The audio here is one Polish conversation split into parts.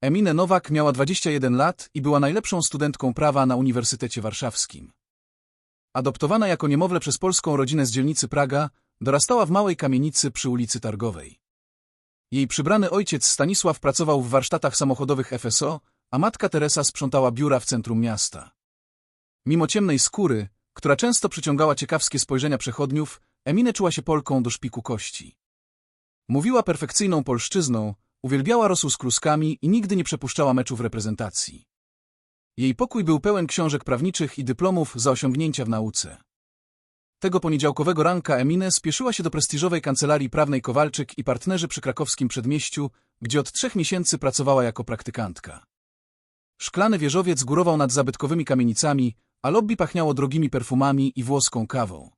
Emine Nowak miała 21 lat i była najlepszą studentką prawa na Uniwersytecie Warszawskim. Adoptowana jako niemowlę przez polską rodzinę z dzielnicy Praga, dorastała w małej kamienicy przy ulicy Targowej. Jej przybrany ojciec Stanisław pracował w warsztatach samochodowych FSO, a matka Teresa sprzątała biura w centrum miasta. Mimo ciemnej skóry, która często przyciągała ciekawskie spojrzenia przechodniów, Emine czuła się Polką do szpiku kości. Mówiła perfekcyjną polszczyzną, uwielbiała rosół z kluskami i nigdy nie przepuszczała meczów reprezentacji. Jej pokój był pełen książek prawniczych i dyplomów za osiągnięcia w nauce. Tego poniedziałkowego ranka Emine spieszyła się do prestiżowej kancelarii prawnej Kowalczyk i partnerzy przy krakowskim przedmieściu, gdzie od trzech miesięcy pracowała jako praktykantka. Szklany wieżowiec górował nad zabytkowymi kamienicami, a lobby pachniało drogimi perfumami i włoską kawą.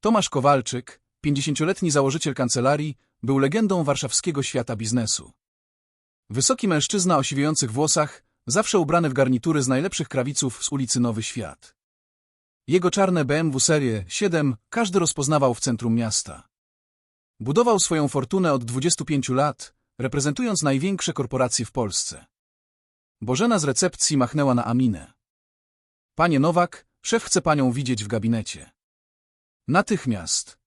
Tomasz Kowalczyk, pięćdziesięcioletni założyciel kancelarii, był legendą warszawskiego świata biznesu. Wysoki mężczyzna o siwiejących włosach, zawsze ubrany w garnitury z najlepszych krawiców z ulicy Nowy Świat. Jego czarne BMW Serie 7 każdy rozpoznawał w centrum miasta. Budował swoją fortunę od 25 lat, reprezentując największe korporacje w Polsce. Bożena z recepcji machnęła na Aminę. Panie Nowak, szef chce panią widzieć w gabinecie. Natychmiast.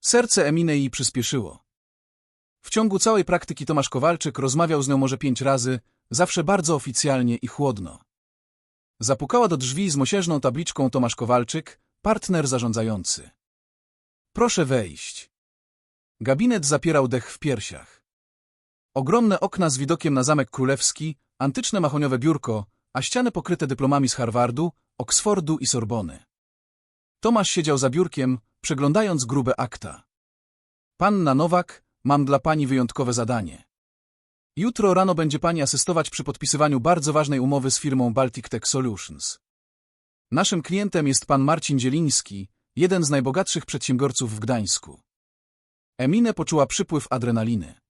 Serce Eminy jej przyspieszyło. W ciągu całej praktyki Tomasz Kowalczyk rozmawiał z nią może pięć razy, zawsze bardzo oficjalnie i chłodno. Zapukała do drzwi z mosiężną tabliczką Tomasz Kowalczyk, partner zarządzający. Proszę wejść. Gabinet zapierał dech w piersiach. Ogromne okna z widokiem na Zamek Królewski, antyczne mahoniowe biurko, a ściany pokryte dyplomami z Harvardu, Oksfordu i Sorbony. Tomasz siedział za biurkiem, przeglądając grube akta. Panna Nowak, mam dla pani wyjątkowe zadanie. Jutro rano będzie pani asystować przy podpisywaniu bardzo ważnej umowy z firmą Baltic Tech Solutions. Naszym klientem jest pan Marcin Dzieliński, jeden z najbogatszych przedsiębiorców w Gdańsku. Eminę poczuła przypływ adrenaliny.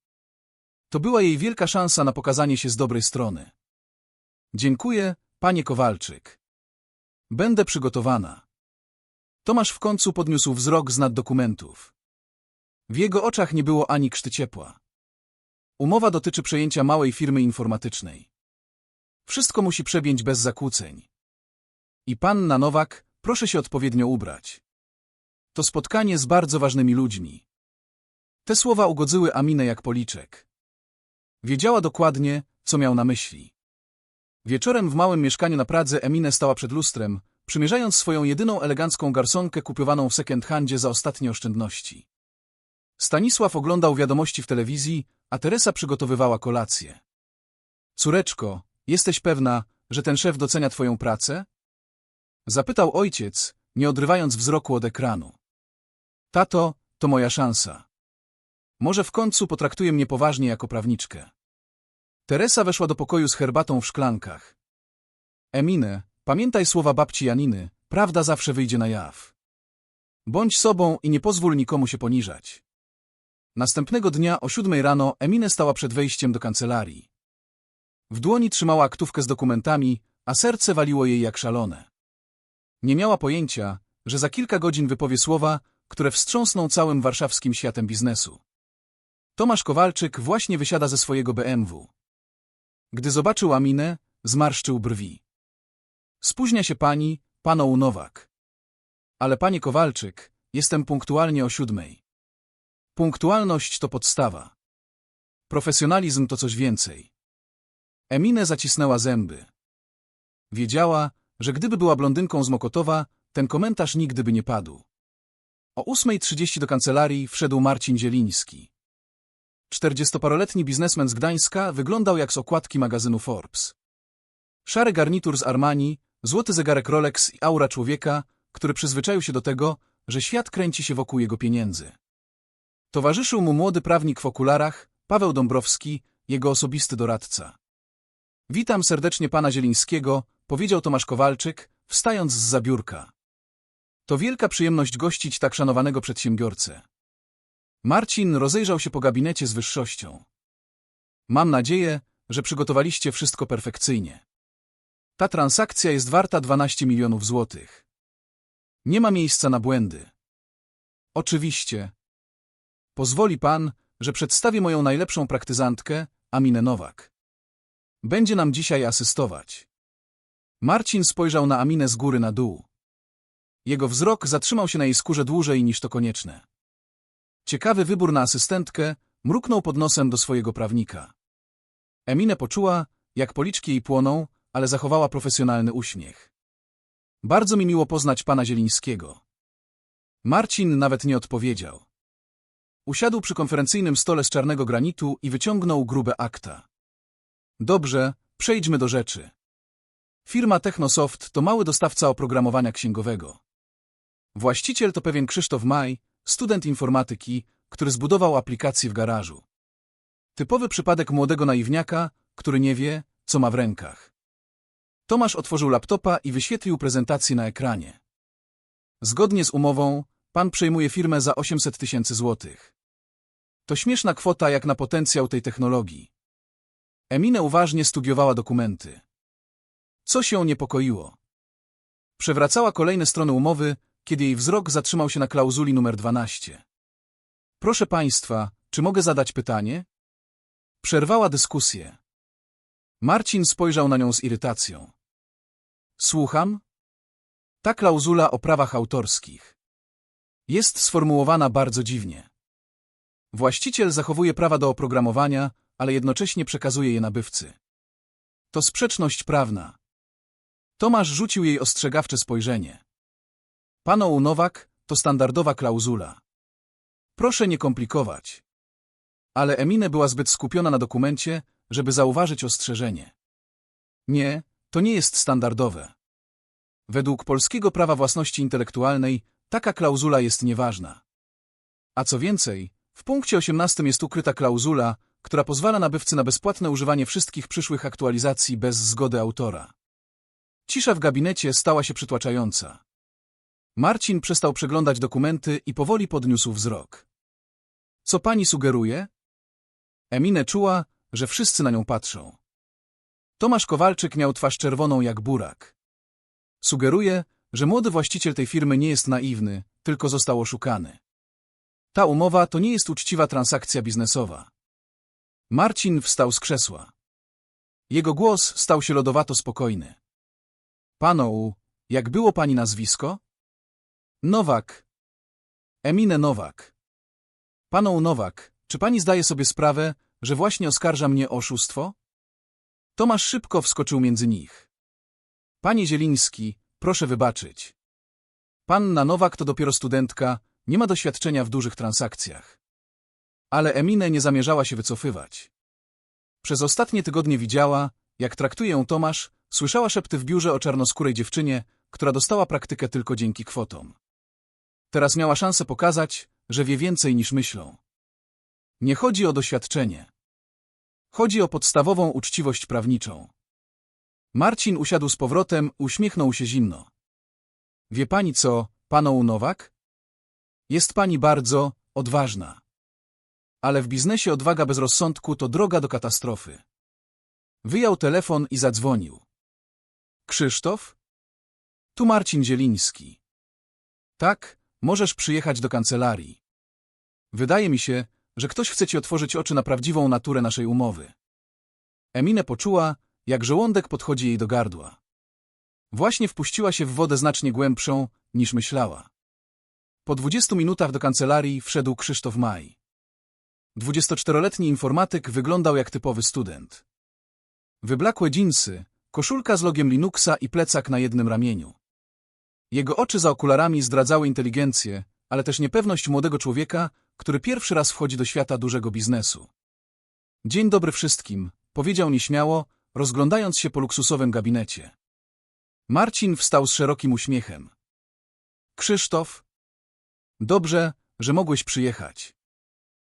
To była jej wielka szansa na pokazanie się z dobrej strony. Dziękuję, panie Kowalczyk. Będę przygotowana. Tomasz w końcu podniósł wzrok z nad dokumentów. W jego oczach nie było ani krzty ciepła. Umowa dotyczy przejęcia małej firmy informatycznej. Wszystko musi przebięć bez zakłóceń. I panna Nowak, proszę się odpowiednio ubrać. To spotkanie z bardzo ważnymi ludźmi. Te słowa ugodzyły Aminę jak policzek. Wiedziała dokładnie, co miał na myśli. Wieczorem w małym mieszkaniu na Pradze Eminę stała przed lustrem, przymierzając swoją jedyną elegancką garsonkę kupiowaną w second handzie za ostatnie oszczędności. Stanisław oglądał wiadomości w telewizji, a Teresa przygotowywała kolację. Córeczko, jesteś pewna, że ten szef docenia twoją pracę? Zapytał ojciec, nie odrywając wzroku od ekranu. Tato, to moja szansa. Może w końcu potraktuje mnie poważnie jako prawniczkę. Teresa weszła do pokoju z herbatą w szklankach. Emine, pamiętaj słowa babci Janiny, prawda zawsze wyjdzie na jaw. Bądź sobą i nie pozwól nikomu się poniżać. Następnego dnia o siódmej rano Emine stała przed wejściem do kancelarii. W dłoni trzymała aktówkę z dokumentami, a serce waliło jej jak szalone. Nie miała pojęcia, że za kilka godzin wypowie słowa, które wstrząsną całym warszawskim światem biznesu. Tomasz Kowalczyk właśnie wysiada ze swojego BMW. Gdy zobaczył Aminę, zmarszczył brwi. Spóźnia się pani, paną Nowak. Ale panie Kowalczyk, jestem punktualnie o siódmej. Punktualność to podstawa. Profesjonalizm to coś więcej. Eminę zacisnęła zęby. Wiedziała, że gdyby była blondynką z Mokotowa, ten komentarz nigdy by nie padł. O 8.30 do kancelarii wszedł Marcin Zieliński. Czterdziestoparoletni biznesmen z Gdańska wyglądał jak z okładki magazynu Forbes. Szary garnitur z Armani, złoty zegarek Rolex i aura człowieka, który przyzwyczaił się do tego, że świat kręci się wokół jego pieniędzy. Towarzyszył mu młody prawnik w okularach, Paweł Dąbrowski, jego osobisty doradca. Witam serdecznie pana Zielińskiego, powiedział Tomasz Kowalczyk, wstając z zabiórka. To wielka przyjemność gościć tak szanowanego przedsiębiorcę. Marcin rozejrzał się po gabinecie z wyższością. Mam nadzieję, że przygotowaliście wszystko perfekcyjnie. Ta transakcja jest warta 12 milionów złotych. Nie ma miejsca na błędy. Oczywiście. Pozwoli pan, że przedstawię moją najlepszą praktyzantkę, Aminę Nowak. Będzie nam dzisiaj asystować. Marcin spojrzał na Aminę z góry na dół. Jego wzrok zatrzymał się na jej skórze dłużej niż to konieczne. Ciekawy wybór na asystentkę mruknął pod nosem do swojego prawnika. Eminę poczuła, jak policzki jej płoną, ale zachowała profesjonalny uśmiech. Bardzo mi miło poznać pana Zielińskiego. Marcin nawet nie odpowiedział. Usiadł przy konferencyjnym stole z czarnego granitu i wyciągnął grube akta. Dobrze, przejdźmy do rzeczy. Firma Technosoft to mały dostawca oprogramowania księgowego. Właściciel to pewien Krzysztof Maj, student informatyki, który zbudował aplikację w garażu. Typowy przypadek młodego naiwniaka, który nie wie, co ma w rękach. Tomasz otworzył laptopa i wyświetlił prezentację na ekranie. Zgodnie z umową, pan przejmuje firmę za 800 tysięcy złotych. To śmieszna kwota jak na potencjał tej technologii. Emine uważnie studiowała dokumenty. Co się niepokoiło? Przewracała kolejne strony umowy, kiedy jej wzrok zatrzymał się na klauzuli numer 12. Proszę państwa, czy mogę zadać pytanie? Przerwała dyskusję. Marcin spojrzał na nią z irytacją. Słucham? Ta klauzula o prawach autorskich. Jest sformułowana bardzo dziwnie. Właściciel zachowuje prawa do oprogramowania, ale jednocześnie przekazuje je nabywcy. To sprzeczność prawna. Tomasz rzucił jej ostrzegawcze spojrzenie. Pano Nowak to standardowa klauzula. Proszę nie komplikować. Ale Emine była zbyt skupiona na dokumencie, żeby zauważyć ostrzeżenie. Nie, to nie jest standardowe. Według polskiego prawa własności intelektualnej taka klauzula jest nieważna. A co więcej, w punkcie 18 jest ukryta klauzula, która pozwala nabywcy na bezpłatne używanie wszystkich przyszłych aktualizacji bez zgody autora. Cisza w gabinecie stała się przytłaczająca. Marcin przestał przeglądać dokumenty i powoli podniósł wzrok. Co pani sugeruje? Emine czuła, że wszyscy na nią patrzą. Tomasz Kowalczyk miał twarz czerwoną jak burak. Sugeruje, że młody właściciel tej firmy nie jest naiwny, tylko został oszukany. Ta umowa to nie jest uczciwa transakcja biznesowa. Marcin wstał z krzesła. Jego głos stał się lodowato spokojny. Panu, jak było pani nazwisko? Nowak. Emine Nowak. Paną Nowak, czy pani zdaje sobie sprawę, że właśnie oskarża mnie o oszustwo? Tomasz szybko wskoczył między nich. Panie Zieliński, proszę wybaczyć. Panna Nowak to dopiero studentka, nie ma doświadczenia w dużych transakcjach. Ale Emine nie zamierzała się wycofywać. Przez ostatnie tygodnie widziała, jak traktuje ją Tomasz, słyszała szepty w biurze o czarnoskórej dziewczynie, która dostała praktykę tylko dzięki kwotom. Teraz miała szansę pokazać, że wie więcej niż myślą. Nie chodzi o doświadczenie. Chodzi o podstawową uczciwość prawniczą. Marcin usiadł z powrotem, uśmiechnął się zimno. Wie pani co, paną Nowak? Jest pani bardzo odważna. Ale w biznesie odwaga bez rozsądku to droga do katastrofy. Wyjął telefon i zadzwonił. Krzysztof? Tu Marcin Zieliński. Tak, możesz przyjechać do kancelarii. Wydaje mi się, że ktoś chce ci otworzyć oczy na prawdziwą naturę naszej umowy. Emine poczuła, jak żołądek podchodzi jej do gardła. Właśnie wpuściła się w wodę znacznie głębszą, niż myślała. Po dwudziestu minutach do kancelarii wszedł Krzysztof Maj. Dwudziestoczteroletni informatyk wyglądał jak typowy student. Wyblakłe dżinsy, koszulka z logiem Linuxa i plecak na jednym ramieniu. Jego oczy za okularami zdradzały inteligencję, ale też niepewność młodego człowieka, który pierwszy raz wchodzi do świata dużego biznesu. Dzień dobry wszystkim, powiedział nieśmiało, rozglądając się po luksusowym gabinecie. Marcin wstał z szerokim uśmiechem. Krzysztof? Dobrze, że mogłeś przyjechać.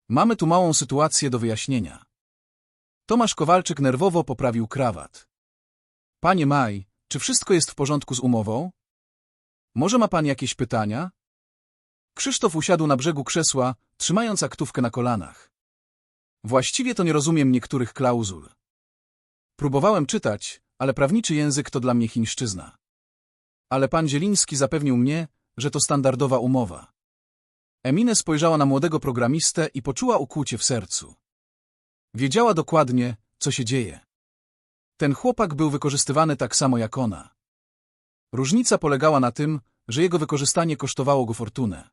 Mamy tu małą sytuację do wyjaśnienia. Tomasz Kowalczyk nerwowo poprawił krawat. Panie Maj, czy wszystko jest w porządku z umową? Może ma pan jakieś pytania? Krzysztof usiadł na brzegu krzesła, trzymając aktówkę na kolanach. Właściwie to nie rozumiem niektórych klauzul. Próbowałem czytać, ale prawniczy język to dla mnie chińszczyzna. Ale pan Zieliński zapewnił mnie, że to standardowa umowa. Emine spojrzała na młodego programistę i poczuła ukłucie w sercu. Wiedziała dokładnie, co się dzieje. Ten chłopak był wykorzystywany tak samo jak ona. Różnica polegała na tym, że jego wykorzystanie kosztowało go fortunę.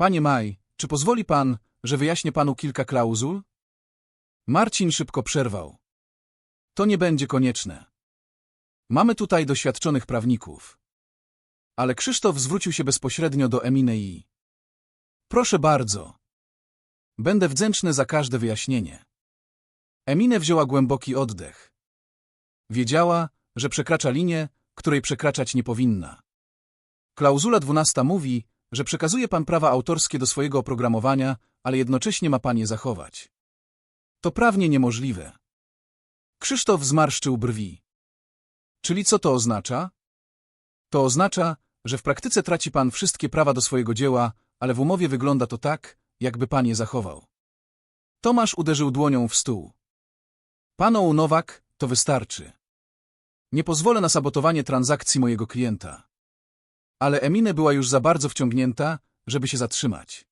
Panie Maj, czy pozwoli pan, że wyjaśnię panu kilka klauzul? Marcin szybko przerwał. To nie będzie konieczne. Mamy tutaj doświadczonych prawników. Ale Krzysztof zwrócił się bezpośrednio do Eminy i... Proszę bardzo. Będę wdzięczny za każde wyjaśnienie. Eminę wzięła głęboki oddech. Wiedziała, że przekracza linię, której przekraczać nie powinna. Klauzula 12 mówi, że przekazuje pan prawa autorskie do swojego oprogramowania, ale jednocześnie ma pan je zachować. To prawnie niemożliwe. Krzysztof zmarszczył brwi. Czyli co to oznacza? To oznacza, że w praktyce traci pan wszystkie prawa do swojego dzieła, ale w umowie wygląda to tak, jakby pan je zachował. Tomasz uderzył dłonią w stół. Panu Nowak, to wystarczy. Nie pozwolę na sabotowanie transakcji mojego klienta. Ale Emine była już za bardzo wciągnięta, żeby się zatrzymać.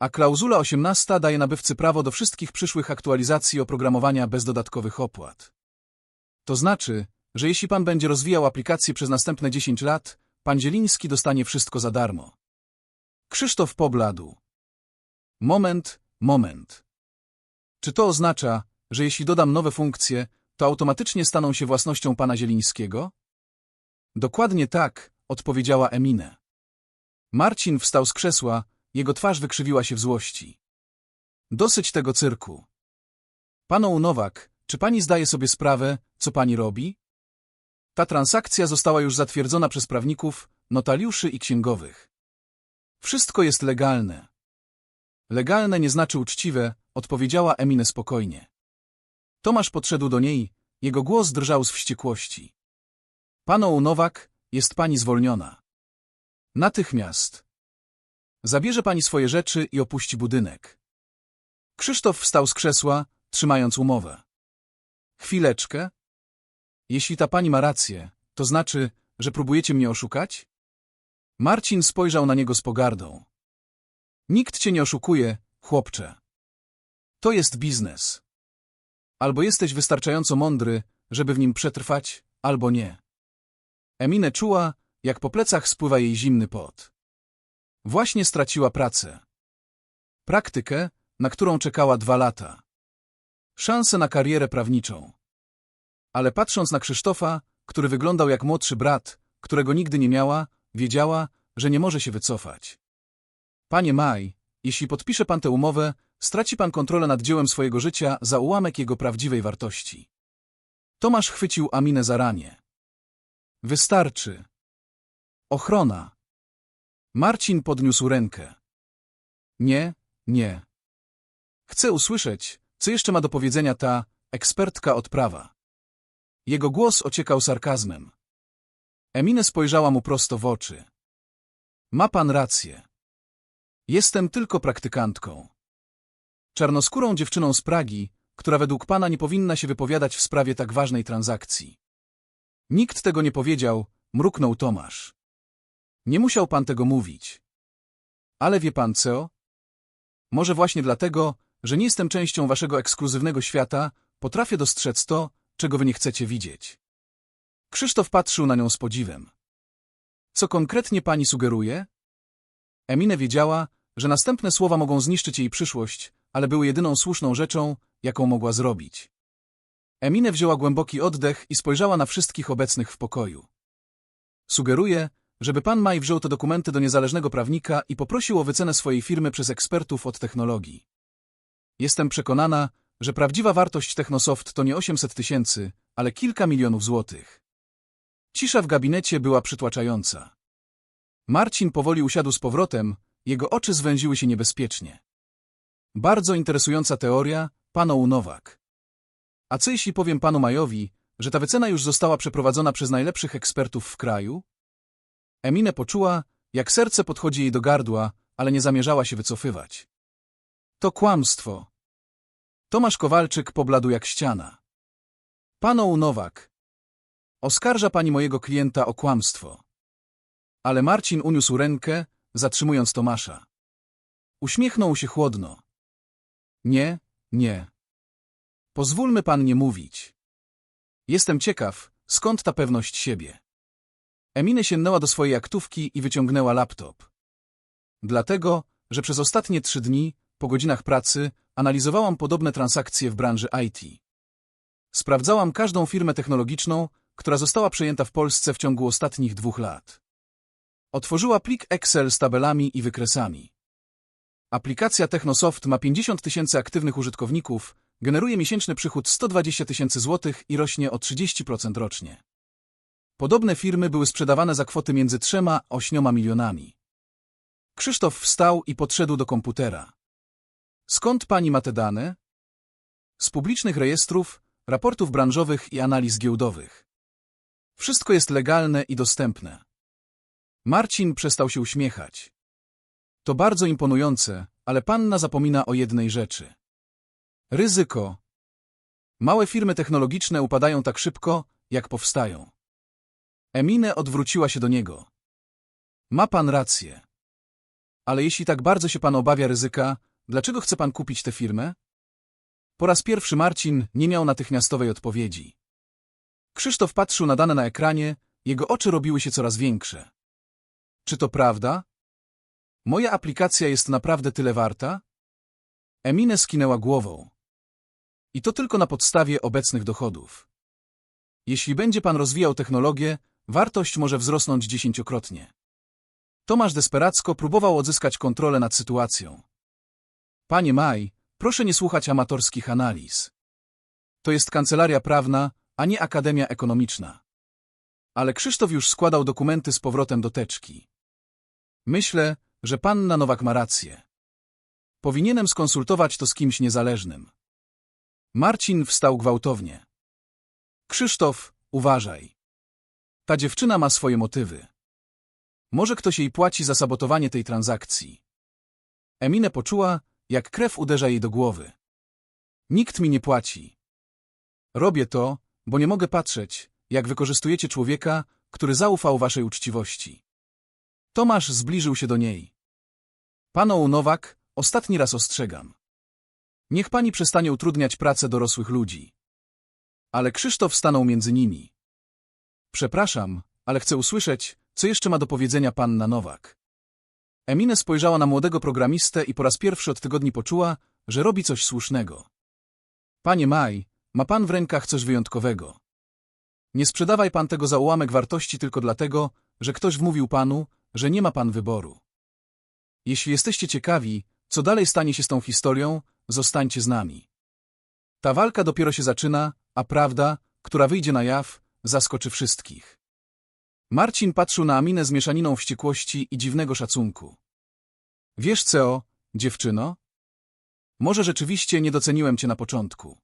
A klauzula 18 daje nabywcy prawo do wszystkich przyszłych aktualizacji oprogramowania bez dodatkowych opłat. To znaczy, że jeśli pan będzie rozwijał aplikację przez następne 10 lat, pan Zieliński dostanie wszystko za darmo. Krzysztof pobladł. Moment, moment. Czy to oznacza, że jeśli dodam nowe funkcje, to automatycznie staną się własnością pana Zielińskiego? Dokładnie tak, odpowiedziała Emine. Marcin wstał z krzesła, jego twarz wykrzywiła się w złości. Dosyć tego cyrku. Panu Nowak, czy pani zdaje sobie sprawę, co pani robi? Ta transakcja została już zatwierdzona przez prawników, notariuszy i księgowych. Wszystko jest legalne. Legalne nie znaczy uczciwe, odpowiedziała Emine spokojnie. Tomasz podszedł do niej, jego głos drżał z wściekłości. Panu Nowak, jest pani zwolniona. Natychmiast. Zabierze pani swoje rzeczy i opuści budynek. Krzysztof wstał z krzesła, trzymając umowę. Chwileczkę. Jeśli ta pani ma rację, to znaczy, że próbujecie mnie oszukać? Marcin spojrzał na niego z pogardą. Nikt cię nie oszukuje, chłopcze. To jest biznes. Albo jesteś wystarczająco mądry, żeby w nim przetrwać, albo nie. Emine czuła, jak po plecach spływa jej zimny pot. Właśnie straciła pracę. Praktykę, na którą czekała dwa lata. Szansę na karierę prawniczą. Ale patrząc na Krzysztofa, który wyglądał jak młodszy brat, którego nigdy nie miała, wiedziała, że nie może się wycofać. Panie Maj, jeśli podpisze pan tę umowę, straci pan kontrolę nad dziełem swojego życia za ułamek jego prawdziwej wartości. Tomasz chwycił Aminę za ramię. Wystarczy. Ochrona. Marcin podniósł rękę. Nie, nie. Chcę usłyszeć, co jeszcze ma do powiedzenia ta ekspertka od prawa. Jego głos ociekał sarkazmem. Emine spojrzała mu prosto w oczy. Ma pan rację. Jestem tylko praktykantką. Czarnoskórą dziewczyną z Pragi, która według pana nie powinna się wypowiadać w sprawie tak ważnej transakcji. Nikt tego nie powiedział, mruknął Tomasz. Nie musiał pan tego mówić. Ale wie pan co? Może właśnie dlatego, że nie jestem częścią waszego ekskluzywnego świata, potrafię dostrzec to, czego wy nie chcecie widzieć. Krzysztof patrzył na nią z podziwem. Co konkretnie pani sugeruje? Emine wiedziała, że następne słowa mogą zniszczyć jej przyszłość, ale były jedyną słuszną rzeczą, jaką mogła zrobić. Emine wzięła głęboki oddech i spojrzała na wszystkich obecnych w pokoju. Sugeruję, żeby pan Maj wziął te dokumenty do niezależnego prawnika i poprosił o wycenę swojej firmy przez ekspertów od technologii. Jestem przekonana, że prawdziwa wartość Technosoft to nie 800 tysięcy, ale kilka milionów złotych. Cisza w gabinecie była przytłaczająca. Marcin powoli usiadł z powrotem, jego oczy zwęziły się niebezpiecznie. Bardzo interesująca teoria, panu Nowak. A co jeśli powiem panu Majowi, że ta wycena już została przeprowadzona przez najlepszych ekspertów w kraju? Emine poczuła, jak serce podchodzi jej do gardła, ale nie zamierzała się wycofywać. To kłamstwo. Tomasz Kowalczyk pobladł jak ściana. Panu Nowak, oskarża pani mojego klienta o kłamstwo. Ale Marcin uniósł rękę, zatrzymując Tomasza. Uśmiechnął się chłodno. Nie, nie. Pozwólmy pan nie mówić. Jestem ciekaw, skąd ta pewność siebie. Emine sięgnęła do swojej aktówki i wyciągnęła laptop. Dlatego, że przez ostatnie trzy dni, po godzinach pracy, analizowałam podobne transakcje w branży IT. Sprawdzałam każdą firmę technologiczną, która została przejęta w Polsce w ciągu ostatnich dwóch lat. Otworzyła plik Excel z tabelami i wykresami. Aplikacja Technosoft ma 50 tysięcy aktywnych użytkowników, generuje miesięczny przychód 120 tysięcy złotych i rośnie o 30% rocznie. Podobne firmy były sprzedawane za kwoty między 3 a 8 milionami. Krzysztof wstał i podszedł do komputera. Skąd pani ma te dane? Z publicznych rejestrów, raportów branżowych i analiz giełdowych. Wszystko jest legalne i dostępne. Marcin przestał się uśmiechać. To bardzo imponujące, ale panna zapomina o jednej rzeczy. Ryzyko. Małe firmy technologiczne upadają tak szybko, jak powstają. Emine odwróciła się do niego. Ma pan rację. Ale jeśli tak bardzo się pan obawia ryzyka, dlaczego chce pan kupić tę firmę? Po raz pierwszy Marcin nie miał natychmiastowej odpowiedzi. Krzysztof patrzył na dane na ekranie, jego oczy robiły się coraz większe. Czy to prawda? Moja aplikacja jest naprawdę tyle warta? Emine skinęła głową. I to tylko na podstawie obecnych dochodów. Jeśli będzie pan rozwijał technologię, wartość może wzrosnąć dziesięciokrotnie. Tomasz desperacko próbował odzyskać kontrolę nad sytuacją. Panie Maj, proszę nie słuchać amatorskich analiz. To jest kancelaria prawna, a nie akademia ekonomiczna. Ale Krzysztof już składał dokumenty z powrotem do teczki. Myślę, że panna Nowak ma rację. Powinienem skonsultować to z kimś niezależnym. Marcin wstał gwałtownie. Krzysztof, uważaj. Ta dziewczyna ma swoje motywy. Może ktoś jej płaci za sabotowanie tej transakcji. Emine poczuła, jak krew uderza jej do głowy. Nikt mi nie płaci. Robię to, bo nie mogę patrzeć, jak wykorzystujecie człowieka, który zaufał waszej uczciwości. Tomasz zbliżył się do niej. Paną Nowak, ostatni raz ostrzegam. Niech pani przestanie utrudniać pracę dorosłych ludzi. Ale Krzysztof stanął między nimi. Przepraszam, ale chcę usłyszeć, co jeszcze ma do powiedzenia panna Nowak. Emine spojrzała na młodego programistę i po raz pierwszy od tygodni poczuła, że robi coś słusznego. Panie Maj, ma pan w rękach coś wyjątkowego. Nie sprzedawaj pan tego za ułamek wartości tylko dlatego, że ktoś wmówił panu, że nie ma pan wyboru. Jeśli jesteście ciekawi, co dalej stanie się z tą historią, zostańcie z nami. Ta walka dopiero się zaczyna, a prawda, która wyjdzie na jaw, zaskoczy wszystkich. Marcin patrzył na Aminę z mieszaniną wściekłości i dziwnego szacunku. Wiesz co, dziewczyno? Może rzeczywiście nie doceniłem cię na początku.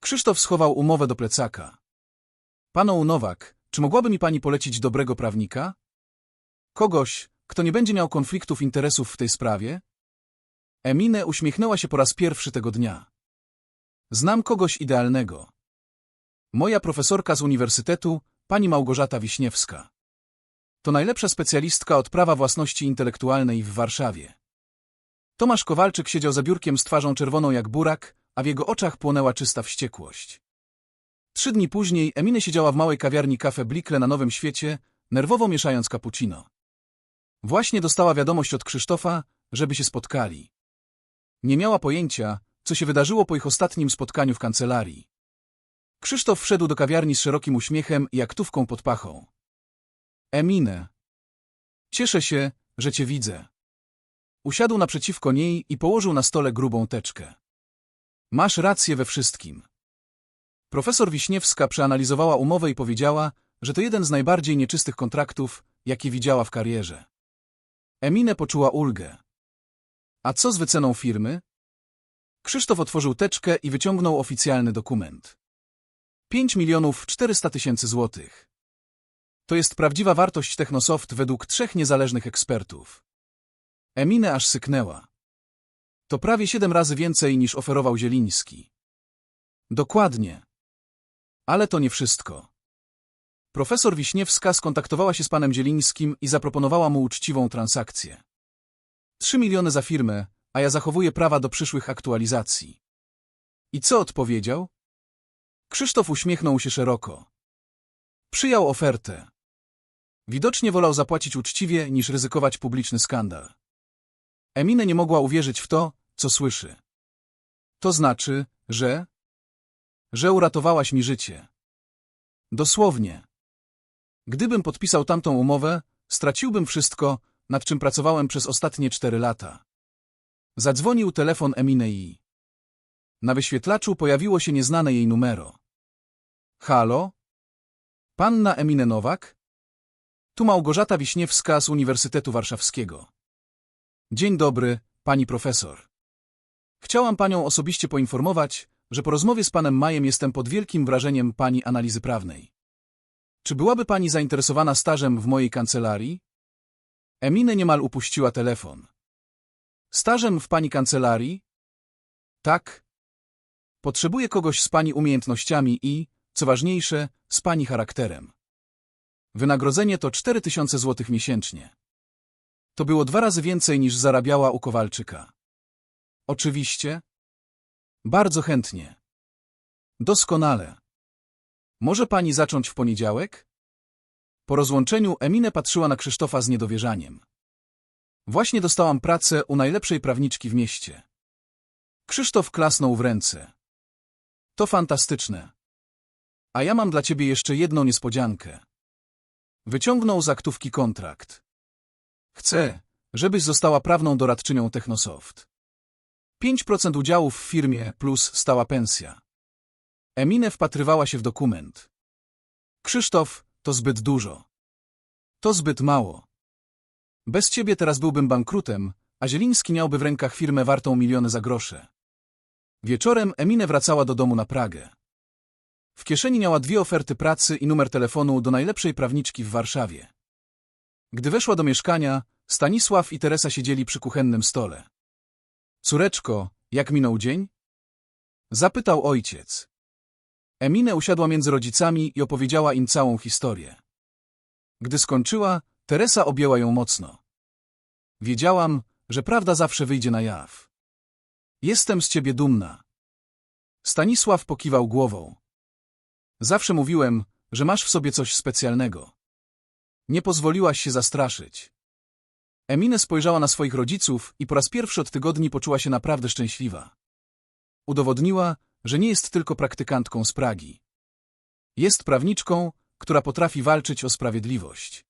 Krzysztof schował umowę do plecaka. Paną Nowak, czy mogłaby mi pani polecić dobrego prawnika? Kogoś, kto nie będzie miał konfliktów interesów w tej sprawie? Emine uśmiechnęła się po raz pierwszy tego dnia. Znam kogoś idealnego. Moja profesorka z uniwersytetu, pani Małgorzata Wiśniewska. To najlepsza specjalistka od prawa własności intelektualnej w Warszawie. Tomasz Kowalczyk siedział za biurkiem z twarzą czerwoną jak burak, a w jego oczach płonęła czysta wściekłość. Trzy dni później Emine siedziała w małej kawiarni Cafe Blikle na Nowym Świecie, nerwowo mieszając cappuccino. Właśnie dostała wiadomość od Krzysztofa, żeby się spotkali. Nie miała pojęcia, co się wydarzyło po ich ostatnim spotkaniu w kancelarii. Krzysztof wszedł do kawiarni z szerokim uśmiechem i aktówką pod pachą. Emine. Cieszę się, że cię widzę. Usiadł naprzeciwko niej i położył na stole grubą teczkę. Masz rację we wszystkim. Profesor Wiśniewska przeanalizowała umowę i powiedziała, że to jeden z najbardziej nieczystych kontraktów, jakie widziała w karierze. Emine poczuła ulgę. A co z wyceną firmy? Krzysztof otworzył teczkę i wyciągnął oficjalny dokument. 5 milionów 400 tysięcy złotych. To jest prawdziwa wartość Technosoft według trzech niezależnych ekspertów. Emine aż syknęła. To prawie siedem razy więcej niż oferował Zieliński. Dokładnie. Ale to nie wszystko. Profesor Wiśniewska skontaktowała się z panem Zielińskim i zaproponowała mu uczciwą transakcję. Trzy miliony za firmę, a ja zachowuję prawa do przyszłych aktualizacji. I co odpowiedział? Krzysztof uśmiechnął się szeroko. Przyjął ofertę. Widocznie wolał zapłacić uczciwie, niż ryzykować publiczny skandal. Emine nie mogła uwierzyć w to, co słyszy. To znaczy, że... że uratowałaś mi życie. Dosłownie. Gdybym podpisał tamtą umowę, straciłbym wszystko, nad czym pracowałem przez ostatnie cztery lata. Zadzwonił telefon Emine i... Na wyświetlaczu pojawiło się nieznane jej numero. Halo? Panna Emine Nowak? Tu Małgorzata Wiśniewska z Uniwersytetu Warszawskiego. Dzień dobry, pani profesor. Chciałam panią osobiście poinformować, że po rozmowie z panem Majem jestem pod wielkim wrażeniem pani analizy prawnej. Czy byłaby pani zainteresowana stażem w mojej kancelarii? Emine niemal upuściła telefon. Stażem w pani kancelarii? Tak. Potrzebuję kogoś z pani umiejętnościami i, co ważniejsze, z pani charakterem. Wynagrodzenie to 4000 zł miesięcznie. To było dwa razy więcej niż zarabiała u Kowalczyka. Oczywiście. Bardzo chętnie. Doskonale. Może pani zacząć w poniedziałek? Po rozłączeniu Emine patrzyła na Krzysztofa z niedowierzaniem. Właśnie dostałam pracę u najlepszej prawniczki w mieście. Krzysztof klasnął w ręce. To fantastyczne. A ja mam dla ciebie jeszcze jedną niespodziankę. Wyciągnął z aktówki kontrakt. Chcę, żebyś została prawną doradczynią Technosoft. 5% udziałów w firmie plus stała pensja. Emine wpatrywała się w dokument. Krzysztof, to zbyt dużo. To zbyt mało. Bez ciebie teraz byłbym bankrutem, a Zieliński miałby w rękach firmę wartą miliony za grosze. Wieczorem Emine wracała do domu na Pragę. W kieszeni miała dwie oferty pracy i numer telefonu do najlepszej prawniczki w Warszawie. Gdy weszła do mieszkania, Stanisław i Teresa siedzieli przy kuchennym stole. Córeczko, jak minął dzień? Zapytał ojciec. Emine usiadła między rodzicami i opowiedziała im całą historię. Gdy skończyła, Teresa objęła ją mocno. Wiedziałam, że prawda zawsze wyjdzie na jaw. Jestem z ciebie dumna. Stanisław pokiwał głową. Zawsze mówiłem, że masz w sobie coś specjalnego. Nie pozwoliłaś się zastraszyć. Emine spojrzała na swoich rodziców i po raz pierwszy od tygodni poczuła się naprawdę szczęśliwa. Udowodniła, że nie jest tylko praktykantką z Pragi. Jest prawniczką, która potrafi walczyć o sprawiedliwość.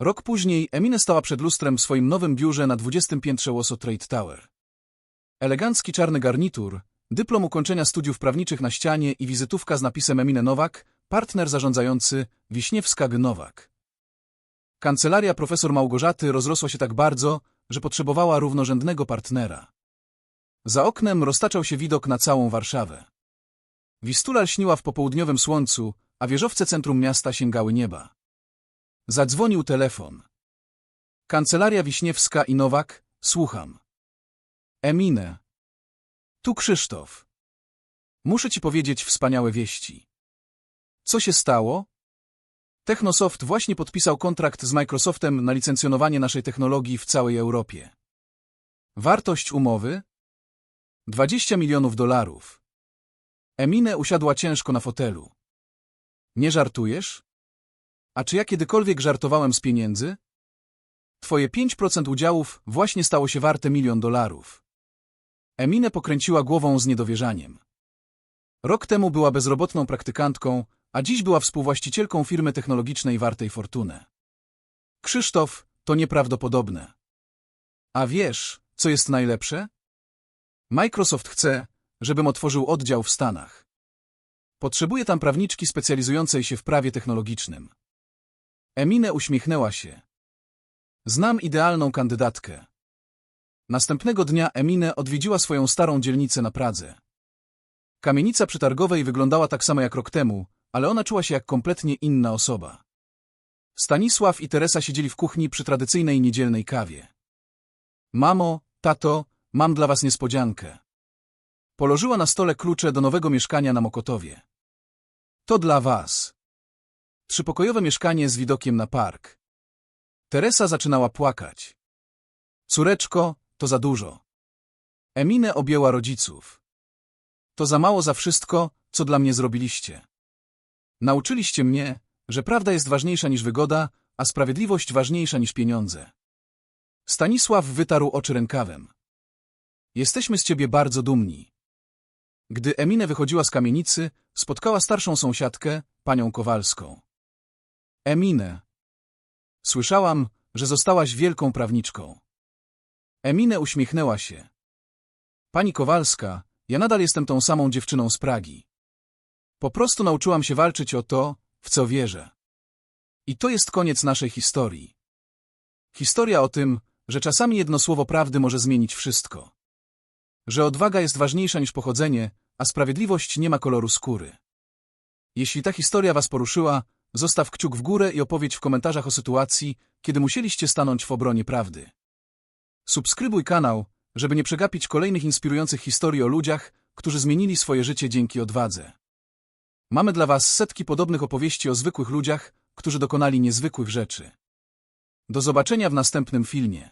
Rok później Emine stała przed lustrem w swoim nowym biurze na 20 piętrze Łoso Trade Tower. Elegancki czarny garnitur, dyplom ukończenia studiów prawniczych na ścianie i wizytówka z napisem Emine Nowak, partner zarządzający Wiśniewska G. Nowak. Kancelaria profesor Małgorzaty rozrosła się tak bardzo, że potrzebowała równorzędnego partnera. Za oknem roztaczał się widok na całą Warszawę. Wistula lśniła w popołudniowym słońcu, a wieżowce centrum miasta sięgały nieba. Zadzwonił telefon. Kancelaria Wiśniewska i Nowak, słucham. Emine. Tu Krzysztof. Muszę ci powiedzieć wspaniałe wieści. Co się stało? Technosoft właśnie podpisał kontrakt z Microsoftem na licencjonowanie naszej technologii w całej Europie. Wartość umowy? 20 milionów dolarów. Emine usiadła ciężko na fotelu. Nie żartujesz? A czy ja kiedykolwiek żartowałem z pieniędzy? Twoje 5% udziałów właśnie stało się warte milion dolarów. Emine pokręciła głową z niedowierzaniem. Rok temu była bezrobotną praktykantką, a dziś była współwłaścicielką firmy technologicznej wartej fortunę. Krzysztof, to nieprawdopodobne. A wiesz, co jest najlepsze? Microsoft chce, żebym otworzył oddział w Stanach. Potrzebuje tam prawniczki specjalizującej się w prawie technologicznym. Emine uśmiechnęła się. Znam idealną kandydatkę. Następnego dnia Emine odwiedziła swoją starą dzielnicę na Pradze. Kamienica przetargowej wyglądała tak samo jak rok temu, ale ona czuła się jak kompletnie inna osoba. Stanisław i Teresa siedzieli w kuchni przy tradycyjnej niedzielnej kawie. Mamo, tato, mam dla was niespodziankę. Polożyła na stole klucze do nowego mieszkania na Mokotowie. To dla was. Trzypokojowe mieszkanie z widokiem na park. Teresa zaczynała płakać. Córeczko, to za dużo. Emine objęła rodziców. To za mało za wszystko, co dla mnie zrobiliście. Nauczyliście mnie, że prawda jest ważniejsza niż wygoda, a sprawiedliwość ważniejsza niż pieniądze. Stanisław wytarł oczy rękawem. Jesteśmy z ciebie bardzo dumni. Gdy Eminę wychodziła z kamienicy, spotkała starszą sąsiadkę, panią Kowalską. Eminę. Słyszałam, że zostałaś wielką prawniczką. Eminę uśmiechnęła się. Pani Kowalska, ja nadal jestem tą samą dziewczyną z Pragi. Po prostu nauczyłam się walczyć o to, w co wierzę. I to jest koniec naszej historii. Historia o tym, że czasami jedno słowo prawdy może zmienić wszystko. Że odwaga jest ważniejsza niż pochodzenie, a sprawiedliwość nie ma koloru skóry. Jeśli ta historia was poruszyła, zostaw kciuk w górę i opowiedź w komentarzach o sytuacji, kiedy musieliście stanąć w obronie prawdy. Subskrybuj kanał, żeby nie przegapić kolejnych inspirujących historii o ludziach, którzy zmienili swoje życie dzięki odwadze. Mamy dla was setki podobnych opowieści o zwykłych ludziach, którzy dokonali niezwykłych rzeczy. Do zobaczenia w następnym filmie.